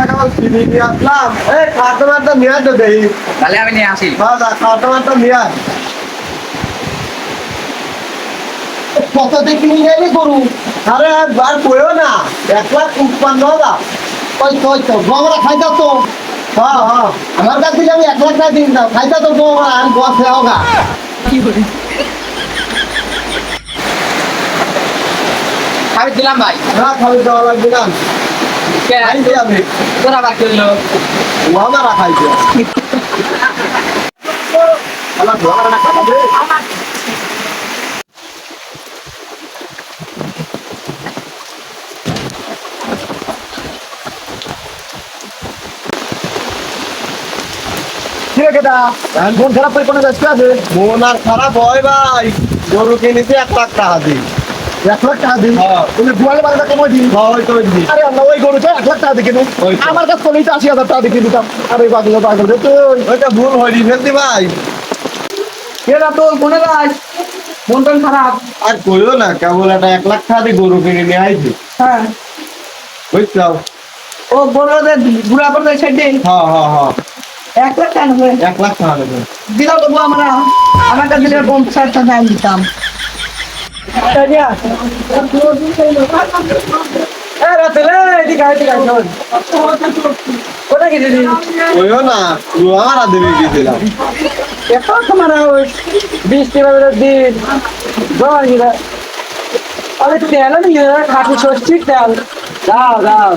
টাকা কিনে নিয়ে আসলাম। এই খাওয়াতে মারটা নিয়ে আসো দেখি তাহলে আমি নিয়ে আসি। হ্যাঁ না খাওয়াতে মারটা নিয়ে আস কত দেখি নিয়ে যাবি গরু? আরে আর কইও না এক লাখ উৎপন্ন হাজার। ওই তো ওই তো গোবরা খাইতা তো? হ্যাঁ হ্যাঁ। আমার কাছ আমি এক লাখ টাকা দিন দাও খাইতা তো গোবরা আমি দিলাম ভাই। হ্যাঁ খাবি দেওয়া লাগবে না। মন খারাপ করে কোনো ব্যস্ত আছে? মন আর খারাপ হয় ভাই। গরু কিনেছি এক লাখ টাকা দিই এক লাখ টাকা দিন। হ্যাঁ। তুমি দুয়ারে বারোটা দিন? আরে আল্লাহ ওই গরুটা এক লাখ টাকা দেখে আমার কাছে চলেই তো আশি হাজার টাকা দেখে দিতাম। আরে পাগল পাগল তুই। ওইটা ভুল হয়নি ফেলতি ভাই। কেরা তোর মনে রাখ মন টন খারাপ। আর কইও না কেবল একটা এক লাখ টাকা দিয়ে গরু কিনে নিয়ে আইছি। হ্যাঁ। বুঝছ ও বুড়া বড়দের সাইডে হ্যাঁ হ্যাঁ হ্যাঁ। এক লাখ টাকা এক লাখ টাকা দিলাম তবু আমরা। আমার কাছে পঞ্চাশ টাকা দিতাম। বৃষ্টি দিন আরে তেল নিয়ে খাটি ষষ্ঠীর তেল দাও দাও